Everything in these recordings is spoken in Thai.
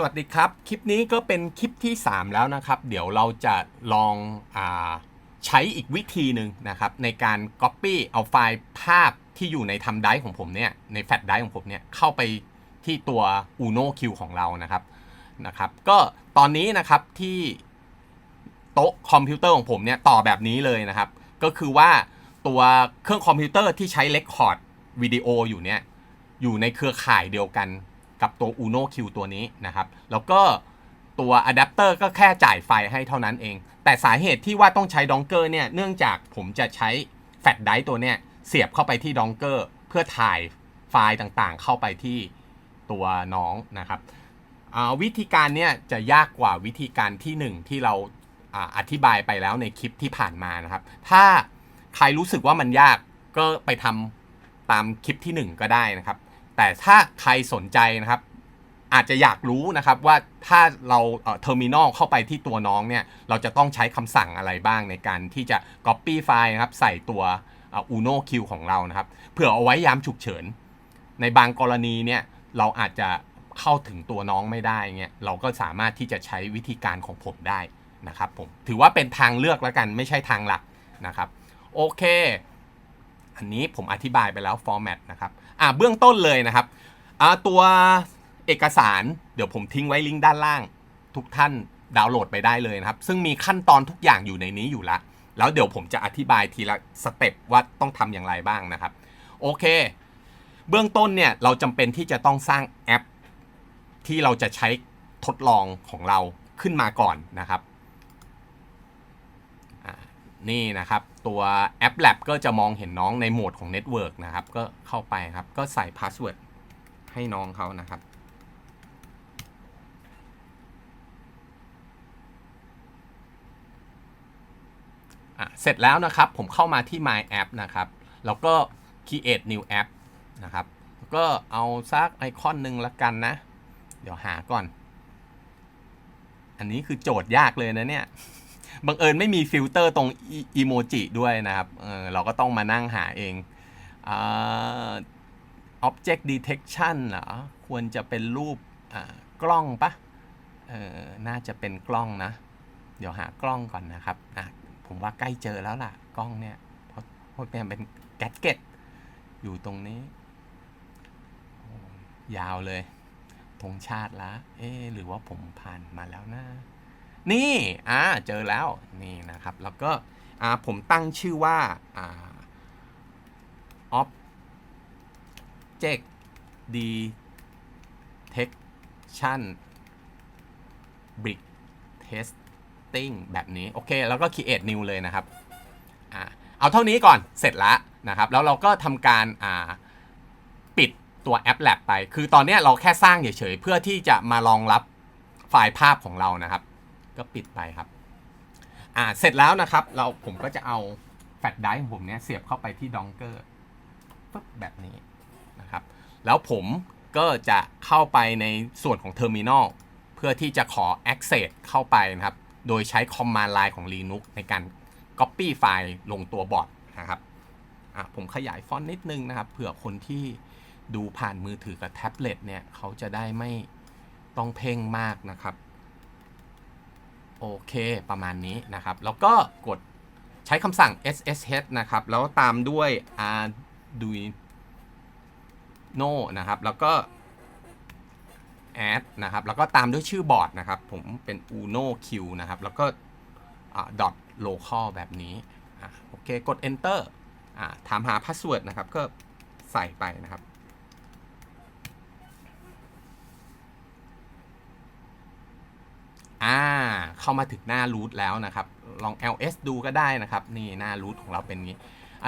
สวัสดีครับ คลิปนี้ก็เป็นคลิปที่ 3 แล้วนะครับ เดี๋ยวเราจะลองอใช้อีกวิธีหนึ่งนะครับ ในการ Copy เอาไฟล์ภาพที่อยู่ในทำไดของผมเนี่ยในแฟลชไดของผมเนี่ยเข้าไปที่ตัว Uno Q ของเรานะครับนะครับ ก็ตอนนี้นะครับที่โต๊ะคอมพิวเตอร์ของผมเนี่ยต่อแบบนี้เลยนะครับ ก็คือว่าตัวเครื่องคอมพิวเตอร์ที่ใช้เลคคอร์ดวิดีโออยู่เนี่ยอยู่ในเครือข่ายเดียวกัน กับตัว Uno Q ตัวนี้นะครับ แล้วก็ตัวอะแดปเตอร์ก็แค่จ่ายไฟให้เท่านั้นเอง แต่สาเหตุที่ว่าต้องใช้ดองเกอร์เนี่ย เนื่องจากผมจะใช้แฟลชไดร์ตัวเนี่ย เสียบเข้าไปที่ดองเกอร์ เพื่อถ่ายไฟล์ต่างๆ เข้าไปที่ตัวน้องนะครับวิธีการเนี่ยจะยากกว่าวิธีการที่หนึ่งที่เราอ่าอธิบายไปแล้วในคลิปที่ผ่านมานะครับ ถ้าใครรู้สึกว่ามันยากก็ไปทำตามคลิปที่หนึ่งก็ได้นะครับ แต่ถ้าใครสนใจนะครับ อาจจะอยากรู้นะครับว่าถ้าเราเทอร์มินอลเข้าไปที่ตัวน้องเนี่ย เราจะต้องใช้คำสั่งอะไรบ้างในการที่จะ Copy ไฟล์นะครับ ใส่ตัวอ่อ Uno Q ของเรานะครับ เผื่อเอาไว้ยามฉุกเฉิน ในบางกรณีเนี่ย เราอาจจะเข้าถึงตัวน้องไม่ได้เงี้ยเราก็สามารถที่จะใช้วิธีการของผมได้นะครับผมถือว่าเป็นทางเลือกแล้วกันไม่ใช่ทางหลักนะครับ โอเค อันนี้ผมอธิบายไปแล้ว format นะครับ อ่าเบื้องต้นเลยนะครับอ่าตัวเอกสารเดี๋ยวผมทิ้งไว้ลิงก์ด้านล่าง ทุกท่านดาวน์โหลดไปได้เลยนะครับ ซึ่งมีขั้นตอนทุกอย่างอยู่ในนี้อยู่ละ แล้วเดี๋ยวผมจะอธิบายทีละสเต็ปว่าต้องทำอย่างไรบ้างนะครับ โอเค เบื้องต้นเนี่ยเราจำเป็นที่จะต้องสร้างแอป ที่เราจะใช้ทดลองของเราขึ้นมาก่อนนะครับ นี่นะครับ ตัวแอป Lab ก็จะมองเห็นน้องในโหมดของ Network นะครับ ก็เข้าไปครับ ก็ใส่พาสเวิร์ดให้น้องเขานะครับอะเสร็จแล้วนะครับผมเข้ามาที่ My App นะครับ แล้วก็ Create New App นะครับ ก็เอาซักไอคอนหนึ่งละกันนะ เดี๋ยวหาก่อน อันนี้คือโจทย์ยากเลยนะเนี่ย บังเอิญไม่มีฟิลเตอร์ตรงอีโมจิด้วยนะครับเเราก็ต้องมานั่งหาเองอ object detection เหรอ ควรจะเป็นรูปกล้องปะน่าจะเป็นกล้องนะ เดี๋ยวหากล้องก่อนนะครับ ผมว่าใกล้เจอแล้วล่ะ กล้องเนี่ย เพราะเพราะเนี่ยเป็นแกดเก็ตอยู่ตรงนี้ ยาวเลยธงชาติละ เอ๊หรือว่าผมผ่านมาแล้วนะ นี่อ่าเจอแล้วนี่นะครับ แล้วก็อ่าผมตั้งชื่อว่าอ่า object detection brick testing แบบนี้ โอเค แล้วก็ create new เลยนะครับอ่าเอาเท่านี้ก่อนเสร็จล้วนะครับ แล้วเราก็ทำการอ่าปิดตัวแอป Lab ไป คือตอนนี้เราแค่สร้างเฉยๆ เพื่อที่จะมารองรับไฟล์ภาพของเรานะครับ ก็ปิดไปครับ อ่า เสร็จแล้วนะครับ เราผมก็จะเอาแฟลชไดร์ของผมเนี้ยเสียบเข้าไปที่ดองเกอร์ปึ๊บแบบนี้นะครับ แล้วผมก็จะเข้าไปในส่วนของเทอร์มินอลเพื่อที่จะขอ Access เข้าไปนะครับ โดยใช้ Command Line ของ Linux ในการ Copy ไฟล์ลงตัวบอร์ดนะครับอะผมขยายฟอนต์นิดนึงนะครับ เผื่อคนที่ดูผ่านมือถือกับแท็บเล็ตเนี่ย เขาจะได้ไม่ต้องเพ่งมากนะครับ โอเค ประมาณนี้นะครับ แล้วก็กดใช้คำสั่ง ssh นะครับ แล้วตามด้วย arduino นะครับ แล้วก็ add นะครับ แล้วก็ตามด้วยชื่อบอร์ดนะครับ ผมเป็น uno q นะครับ แล้วก็ dot local แบบนี้อโอเค กด enter อถามหา password นะครับ ก็ใส่ไปนะครับ อ่าเข้ามาถึงหน้า root แล้วนะครับ ลอง ls ดูก็ได้นะครับ นี่หน้า root ของเราเป็นงี้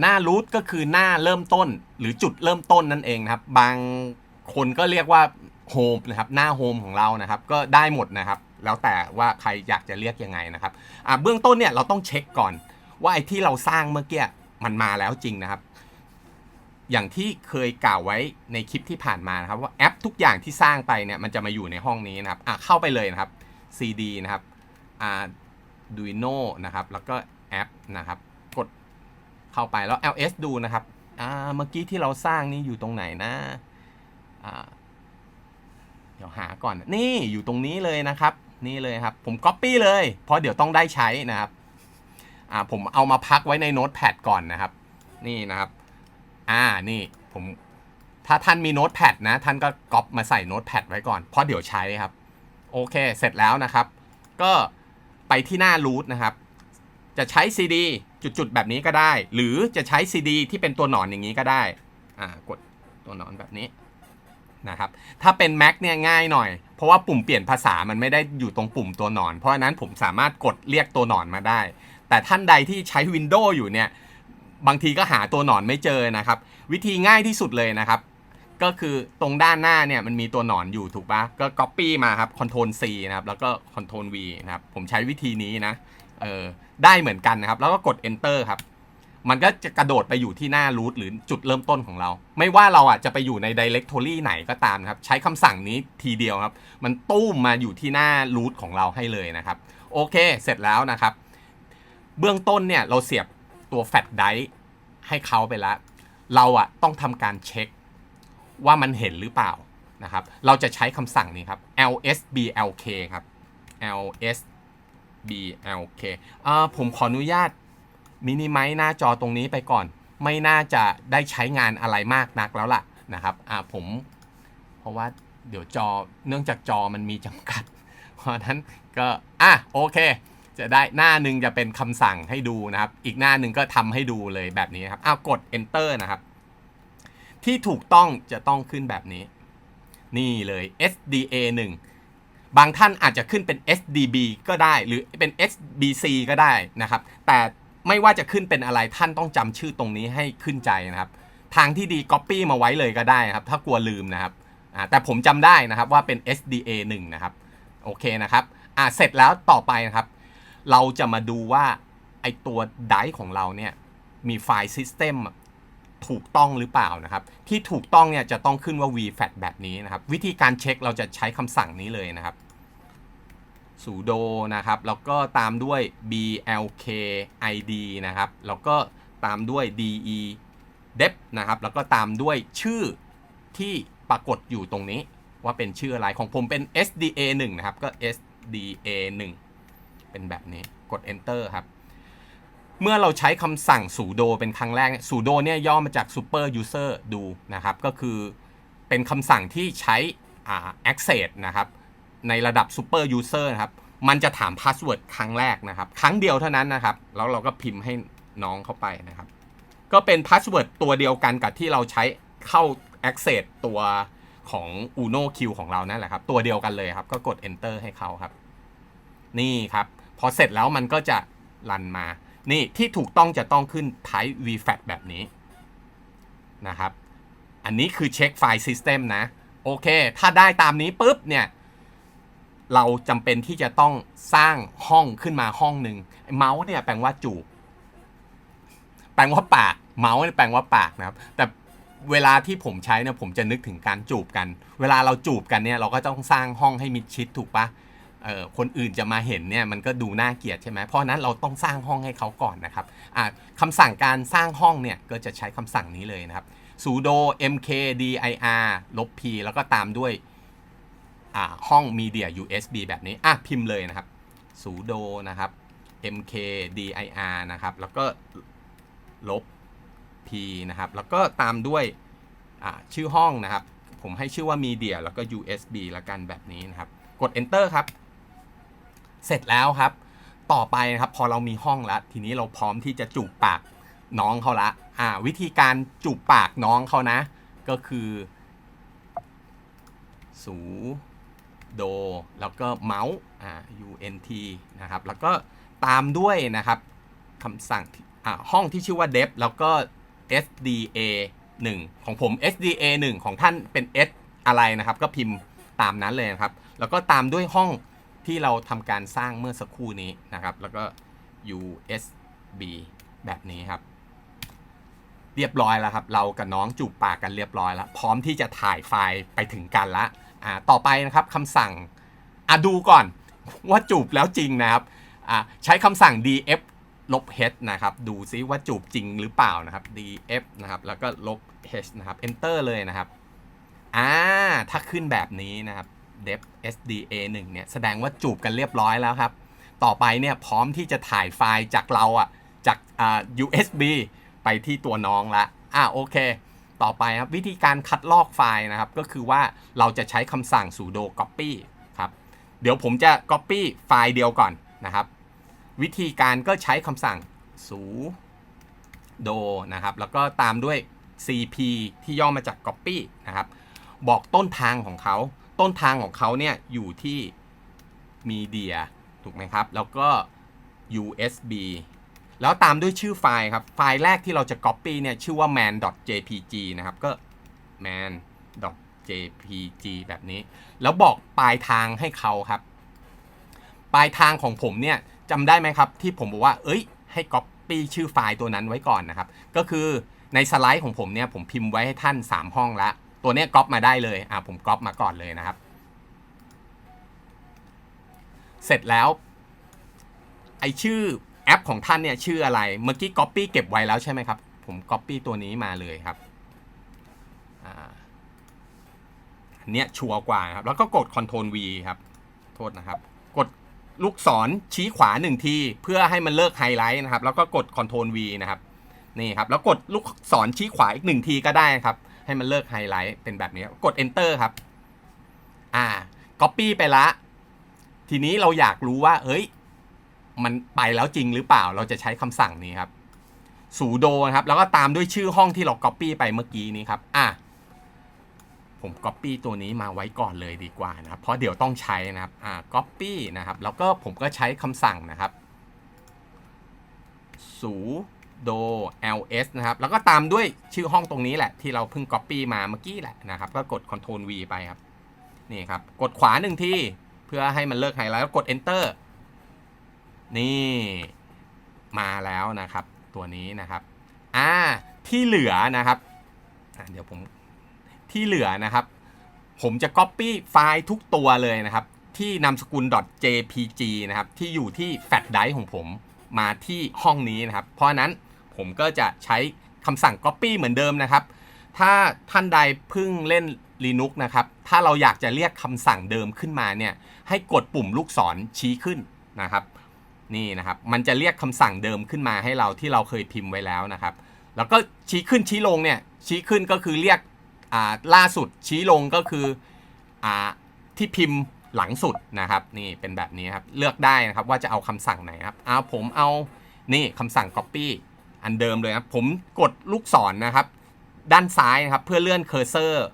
หน้า root ก็คือหน้าเริ่มต้นหรือจุดเริ่มต้นนั่นเองนะครับ บางคนก็เรียกว่า home นะครับหน้า home ของเรานะครับ ก็ได้หมดนะครับ แล้วแต่ว่าใครอยากจะเรียกยังไงนะครับอะเบื้องต้นเนี่ยเราต้องเช็คก่อน ว่าไอ้ที่เราสร้างเมื่อกี้มันมาแล้วจริงนะครับ อย่างที่เคยกล่าวไว้ในคลิปที่ผ่านมานะครับ ว่าแอปทุกอย่างที่สร้างไปเนี่ยมันจะมาอยู่ในห้องนี้นะครับอะเข้าไปเลยนะครับ CD นะครับ Arduino นะครับ แล้วก็แอปนะครับ กดเข้าไปแล้ว ls ดูนะครับอ่าเมื่อกี้ที่เราสร้างนี่อยู่ตรงไหนนะอ่าเดี๋ยวหาก่อนนี่อยู่ตรงนี้เลยนะครับ นี่เลยครับ ผม Copy เลย เพราะเดี๋ยวต้องได้ใช้นะครับอ่าผมเอามาพักไว้ในโน้ตแพดก่อนนะครับ นี่นะครับ อ่านี่ผมถ้าท่านมีโน้ตแพดนะ ท่านก็ก๊อปมาใส่โน้ตแพดไว้ก่อนเพราะเดี๋ยวใช้ครับ โอเค เสร็จแล้วนะครับ ก็ไปที่หน้า root นะครับ จะใช้ CD จุดๆแบบนี้ก็ได้ หรือจะใช้ CD ที่เป็นตัวหนอนอย่างนี้ก็ได้ อ่ากดตัวหนอนแบบนี้นะครับ ถ้าเป็น Mac เนี่ยง่ายหน่อย เพราะว่าปุ่มเปลี่ยนภาษามันไม่ได้อยู่ตรงปุ่มตัวหนอน เพราะฉะนั้นผมสามารถกดเรียกตัวหนอนมาได้ แต่ท่านใดที่ใช้ Windows อยู่เนี่ย บางทีก็หาตัวหนอนไม่เจอนะครับ วิธีง่ายที่สุดเลยนะครับ ก็คือตรงด้านหน้าเนี่ยมันมีตัวหนอนอยู่ถูกปะก็ Copy มาครับ Ctrl C นะครับแล้วก็ Ctrl V นะครับผมใช้วิธีนี้นะเออได้เหมือนกันนะครับ แล้วก็กด Enter ครับ มันก็จะกระโดดไปอยู่ที่หน้า root หรือจุดเริ่มต้นของเรา ไม่ว่าเราอะจะไปอยู่ใน directory ไหนก็ตามครับ ใช้คำสั่งนี้ทีเดียวครับ มันตู้มมาอยู่ที่หน้า root ของเราให้เลยนะครับ โอเค เสร็จแล้วนะครับ เบื้องต้นเนี่ยเราเสียบตัวแฟลชไดรฟ์ให้เขาไปแล้ว เราอะต้องทำการเช็ค ว่ามันเห็นหรือเปล่านะครับ เราจะใช้คำสั่งนี้ครับ lsblk ครับ lsblk อ่าผมขออนุญาตมินิไมหน้าจอตรงนี้ไปก่อน ไม่น่าจะได้ใช้งานอะไรมากนักแล้วล่ะนะครับอ่าผมเพราะว่าเดี๋ยวจอเนื่องจากจอมันมีจำกัด เพราะฉะนั้นก็อะโอเค จะได้หน้าหนึ่งจะเป็นคำสั่งให้ดูนะครับ อีกหน้าหนึ่งก็ทำให้ดูเลยแบบนี้ครับอ้าวกด enter นะครับ ที่ถูกต้องจะต้องขึ้นแบบนี้ นี่เลย SDA 1 บางท่านอาจจะขึ้นเป็น SDB ก็ได้หรือเป็น SBC ก็ได้นะครับ แต่ไม่ว่าจะขึ้นเป็นอะไรท่านต้องจำชื่อตรงนี้ให้ขึ้นใจนะครับ ทางที่ดี Copy มาไว้เลยก็ได้ครับ ถ้ากลัวลืมนะครับแต่ผมจำได้นะครับว่าเป็น SDA 1 นะครับ โอเคนะครับอ่าเสร็จแล้วต่อไปนะครับ เราจะมาดูว่าไอตัวไดของเราเนี่ยมีไฟล์ System ถูกต้องหรือเปล่านะครับ ที่ถูกต้องเนี่ยจะต้องขึ้นว่า vfat แบบนี้นะครับ วิธีการเช็คเราจะใช้คำสั่งนี้เลยนะครับ sudo นะครับ แล้วก็ตามด้วย blk id นะครับ แล้วก็ตามด้วย de dep นะครับ แล้วก็ตามด้วยชื่อที่ปรากฏอยู่ตรงนี้ว่าเป็นชื่ออะไรของผมเป็น sda 1นะครับ ก็ sda 1เป็นแบบนี้กด enter ครับ เมื่อเราใช้คำสั่ง sudo เป็นครั้งแรกเนี่ย sudo เนี่ยย่อมาจาก super user do นะครับ ก็คือเป็นคำสั่งที่ใช้ access นะครับ ในระดับ super user นะครับ มันจะถาม password ครั้งแรกนะครับ ครั้งเดียวเท่านั้นนะครับ แล้วเราก็พิมพ์ให้น้องเข้าไปนะครับ ก็เป็น password ตัวเดียวกันกับที่เราใช้เข้า access ตัวของ uno q ของเรานั่นแหละครับ ตัวเดียวกันเลยครับ ก็กด enter ให้เขาครับ นี่ครับ พอเสร็จแล้วมันก็จะรันมา นี่ที่ถูกต้องจะต้องขึ้น type vfat แบบนี้นะครับ อันนี้คือเช็คไฟล์ system นะ โอเค ถ้าได้ตามนี้ปุ๊บเนี่ย เราจำเป็นที่จะต้องสร้างห้องขึ้นมาห้องหนึ่งเมาส์เนี่ยแปลว่าจูบแปลว่าปาก เมาส์แปลว่าปากนะครับ แต่เวลาที่ผมใช้เนี่ยผมจะนึกถึงการจูบกัน เวลาเราจูบกันเนี่ยเราก็ต้องสร้างห้องให้มิดชิดถูกปะ คนอื่นจะมาเห็นเนี่ยมันก็ดูน่าเกลียดใช่ไหมเพราะนั้นเราต้องสร้างห้องให้เขาก่อนนะครับคำสั่งการสร้างห้องเนี่ยก็จะใช้คำสั่งนี้เลยนะครับ sudo mkdir ลบ p แล้วก็ตามด้วยห้อง media usb แบบนี้อะพิมพ์เลยนะครับ sudo นะครับ mkdir นะครับแล้วก็ลบ p นะครับแล้วก็ตามด้วยชื่อห้องนะครับ ผมให้ชื่อว่า media แล้วก็ usb แล้วกันแบบนี้นะครับ กด enter ครับ เสร็จแล้วครับ ต่อไปนะครับพอเรามีห้องแล้วทีนี้เราพร้อมที่จะจูบปากน้องเขาละอ่า วิธีการจูบปากน้องเขานะ ก็คือ สูโด แล้วก็เมาส์อ่า unt นะครับ แล้วก็ตามด้วยนะครับคำสั่งอ่าห้องที่ชื่อว่า dep แล้วก็ sda 1 ของผม sda 1 ของท่านเป็น s อะไรนะครับ ก็พิมพ์ตามนั้นเลยนะครับ แล้วก็ตามด้วยห้อง ที่เราทำการสร้างเมื่อสักครู่นี้นะครับ แล้วก็ usb แบบนี้ครับ เรียบร้อยแล้วครับ เรากับน้องจูบปากกันเรียบร้อยแล้ว พร้อมที่จะถ่ายไฟล์ไปถึงกันละอ่าต่อไปนะครับคำสั่งอะดูก่อนว่าจูบแล้วจริงนะครับอ่าใช้คำสั่ง df ลบ h นะครับ ดูซิว่าจูบจริงหรือเปล่านะครับ df นะครับ แล้วก็ลบ h นะครับ enter เลยนะครับ อ่า ถ้าขึ้นแบบนี้นะครับ dev sda 1เนี่ยแสดงว่าจูบกันเรียบร้อยแล้วครับ ต่อไปเนี่ยพร้อมที่จะถ่ายไฟล์จากเราอะจากอ่า USB ไปที่ตัวน้องละอะโอเค ต่อไปครับวิธีการคัดลอกไฟล์นะครับ ก็คือว่าเราจะใช้คำสั่ง sudo copy ครับ เดี๋ยวผมจะ copy ไฟล์เดียวก่อนนะครับ วิธีการก็ใช้คำสั่ง sudo นะครับ แล้วก็ตามด้วย cp ที่ย่อมาจาก copy นะครับ บอกต้นทางของเขา ต้นทางของเขาเนี่ยอยู่ที่ media ถูกไหมครับ แล้วก็ USB แล้วตามด้วยชื่อไฟล์ครับ ไฟล์แรกที่เราจะ copy เนี่ยชื่อว่า man.jpg นะครับ ก็ man.jpg แบบนี้ แล้วบอกปลายทางให้เขาครับ ปลายทางของผมเนี่ยจำได้ไหมครับ ที่ผมบอกว่า เอ้ย ให้ copy ชื่อไฟล์ตัวนั้นไว้ก่อนนะครับ ก็คือในสไลด์ของผมเนี่ยผมพิมพ์ไว้ให้ท่าน 3 ห้องละ ตัวเนี้ยก๊อปมาได้เลยอะผมก๊อปมาก่อนเลยนะครับ เสร็จแล้ว ไอชื่อแอปของท่านเนี่ยชื่ออะไร เมื่อกี้ Copy เก็บไว้แล้วใช่ไหมครับ ผม Copy ตัวนี้มาเลยครับอ่าอันเนี้ยชัวร์กว่าครับ แล้วก็กด Ctrl V ครับ โทษนะครับ กดลูกศรชี้ขวาหนึ่งทีเพื่อให้มันเลิกไฮไลท์นะครับ แล้วก็กด Ctrl V นะครับ นี่ครับ แล้วกดลูกศรชี้ขวาอีกหนึ่งทีก็ได้ครับ ให้มันเลิกไฮไลท์เป็นแบบนี้กด Enter ครับ อ่า Copy ไปละ ทีนี้เราอยากรู้ว่า เฮ้ย มันไปแล้วจริงหรือเปล่า เราจะใช้คำสั่งนี้ครับ sudo นะครับ แล้วก็ตามด้วยชื่อห้องที่เรา copy ไปเมื่อกี้นี้ครับ อะ ผม copy ตัวนี้มาไว้ก่อนเลยดีกว่านะครับ เพราะเดี๋ยวต้องใช้นะครับ อ่า copy นะครับ แล้วก็ผมก็ใช้คำสั่งนะครับ สู sudo ls นะครับ แล้วก็ตามด้วยชื่อห้องตรงนี้แหละ ที่เราเพิ่ง copy มาเมื่อกี้แหละนะครับ ก็กด Ctrl V ไปครับ นี่ครับ กดขวาหนึ่งที่เพื่อให้มันเลิกไฮไลท์แล้วกด enter นี่มาแล้วนะครับ ตัวนี้นะครับ อ่า ที่เหลือนะครับ เดี๋ยวผม ที่เหลือนะครับ ผมจะ Copy ไฟล์ทุกตัวเลยนะครับ ที่นามสกุล .jpg นะครับ ที่อยู่ที่แฟลชไดรฟ์ของผม มาที่ห้องนี้นะครับ เพราะนั้นผมก็จะใช้คำสั่ง Copy เหมือนเดิมนะครับ ถ้าท่านใดเพิ่งเล่น Linux นะครับ ถ้าเราอยากจะเรียกคำสั่งเดิมขึ้นมาเนี่ย ให้กดปุ่มลูกศรชี้ขึ้นนะครับ นี่นะครับ มันจะเรียกคำสั่งเดิมขึ้นมาให้เราที่เราเคยพิมพ์ไว้แล้วนะครับ แล้วก็ชี้ขึ้นชี้ลงเนี่ย ชี้ขึ้นก็คือเรียกอ่าล่าสุดชี้ลงก็คืออ่าที่พิมพ์ หลังสุดนะครับ นี่เป็นแบบนี้ครับ เลือกได้นะครับว่าจะเอาคำสั่งไหนครับเอาผมเอานี่คำสั่ง copy อันเดิมเลยครับ ผมกดลูกศรนะครับ ด้านซ้ายนะครับเพื่อเลื่อนเคอร์เซอร์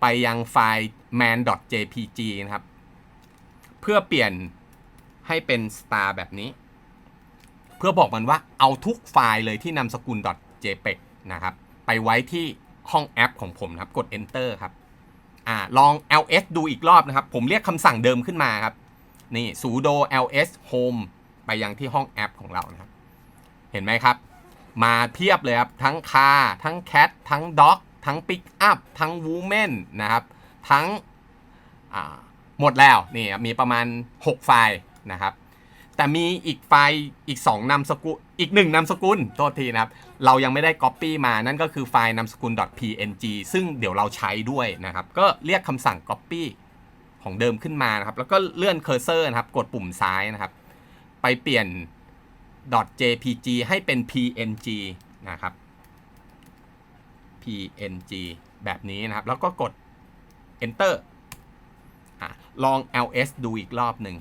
ไปยังไฟล์ man.jpg นะครับ เพื่อเปลี่ยนให้เป็น star แบบนี้ เพื่อบอกมันว่าเอาทุกไฟล์เลยที่นามสกุล .jpeg นะครับ ไปไว้ที่ห้องแอปของผมนะครับ กด enter ครับ อ่าลอง ls ดูอีกรอบนะครับ ผมเรียกคำสั่งเดิมขึ้นมาครับ นี่ sudo ls home ไปยังที่ห้องแอปของเรานะครับ เห็นไหมครับ มาเพียบเลยครับ ทั้ง car ทั้ง cat ทั้ง dog ทั้ง pick up ทั้ง woman นะครับ ทั้งหมดแล้ว นี่มีประมาณ 6 ไฟล์นะครับ แต่มีอีกไฟล์อีก 2นามสกุลอีก 1นามสกุลโทษทีนะครับ เรายังไม่ได้ Copy มานั่นก็คือไฟล์นามสกุล .png ซึ่งเดี๋ยวเราใช้ด้วยนะครับ ก็เรียกคำสั่ง Copy ของเดิมขึ้นมานะครับ แล้วก็เลื่อนเคอร์เซอร์นะครับ กดปุ่มซ้ายนะครับ ไปเปลี่ยน .jpg ให้เป็น png นะครับ png แบบนี้นะครับ แล้วก็กด enter อลอง ls ดูอีกรอบหนึ่ง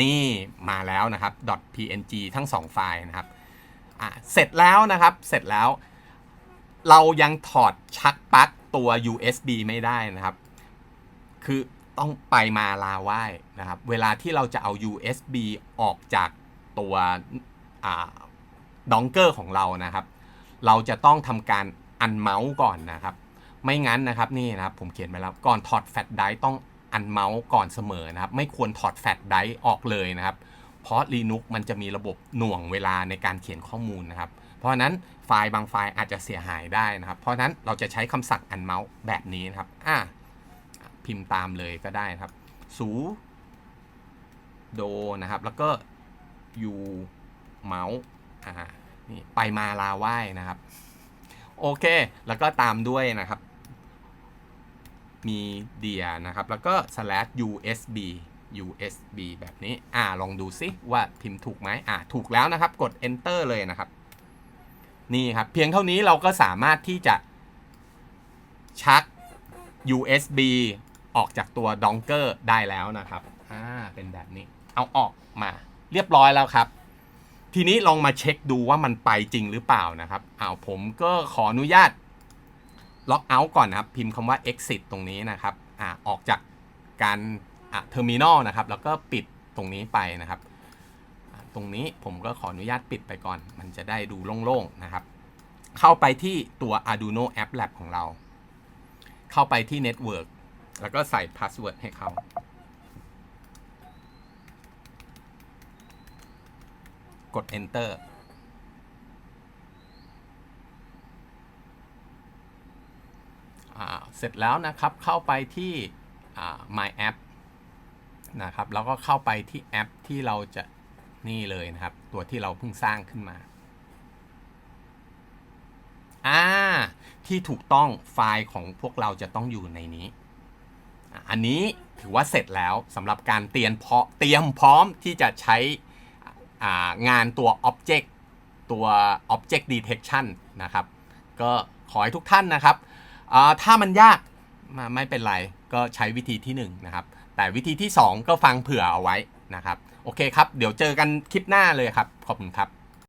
นี่มาแล้วนะครับ .png ทั้ง 2 ไฟล์นะครับอะเสร็จแล้วนะครับ เสร็จแล้ว เรายังถอดชักปลั๊กตัว USB ไม่ได้นะครับ คือต้องไปมาลาไหว้นะครับ เวลาที่เราจะเอา USB ออกจากตัวดองเกอร์ของเรานะครับ เราจะต้องทำการอันเมาส์ก่อนนะครับ ไม่งั้นนะครับนี่นะครับผมเขียนไว้แล้วก่อนถอดแฟลชไดรฟ์ต้อง อันเมาส์ก่อนเสมอนะครับ ไม่ควรถอดแฟลชไดรฟ์ออกเลยนะครับ เพราะ Linux มันจะมีระบบหน่วงเวลาในการเขียนข้อมูลนะครับ เพราะนั้นไฟล์บางไฟล์อาจจะเสียหายได้นะครับ เพราะนั้นเราจะใช้คำสั่งอันเมาส์แบบนี้นะครับอะพิมพ์ตามเลยก็ได้นะครับ สูโดนะครับ แล้วก็ u เมาส์อ่านี่ไปมาลาไหว้นะครับ โอเค แล้วก็ตามด้วยนะครับ media นะครับ แล้วก็ slash usb usb แบบนี้ อ่า ลองดูซิว่าพิมพ์ถูกไหมอ่า ถูกแล้วนะครับ กด enter เลยนะครับ นี่ครับ เพียงเท่านี้เราก็สามารถที่จะชัก USB ออกจากตัวดองเกอร์ได้แล้วนะครับ อ่า เป็นแบบนี้ เอาออกมา เรียบร้อยแล้วครับ ทีนี้ลองมาเช็คดูว่ามันไปจริงหรือเปล่านะครับอ้าวผมก็ขออนุญาต ล็อกเอาท์ก่อนนะครับ พิมพ์คำว่า exit ตรงนี้นะครับอออกจากการอะ terminal นะครับ แล้วก็ปิดตรงนี้ไปนะครับ ตรงนี้ผมก็ขออนุญาตปิดไปก่อน มันจะได้ดูโล่งๆนะครับ เข้าไปที่ตัว Arduino App Lab ของเรา เข้าไปที่ Network แล้วก็ใส่ password ให้เขากด enter อ่าเสร็จแล้วนะครับเข้าไปที่ my app นะครับแล้วก็เข้าไปที่แอปที่เราจะนี่เลยนะครับ ตัวที่เราเพิ่งสร้างขึ้นมาอ่าที่ถูกต้องไฟล์ของพวกเราจะต้องอยู่ในนี้ อันนี้ถือว่าเสร็จแล้วสำหรับการเตรียมเพาะเตรียมพร้อมที่จะใช้งานตัว Object ตัว Object Detection นะครับ ก็ขอให้ทุกท่านนะครับ ถ้ามันยากมาไม่เป็นไรก็ใช้วิธีที่1นะครับแต่วิธีที่ 2 ก็ฟังเผื่อเอาไว้นะครับ โอเคครับ เดี๋ยวเจอกันคลิปหน้าเลยครับ ขอบคุณครับ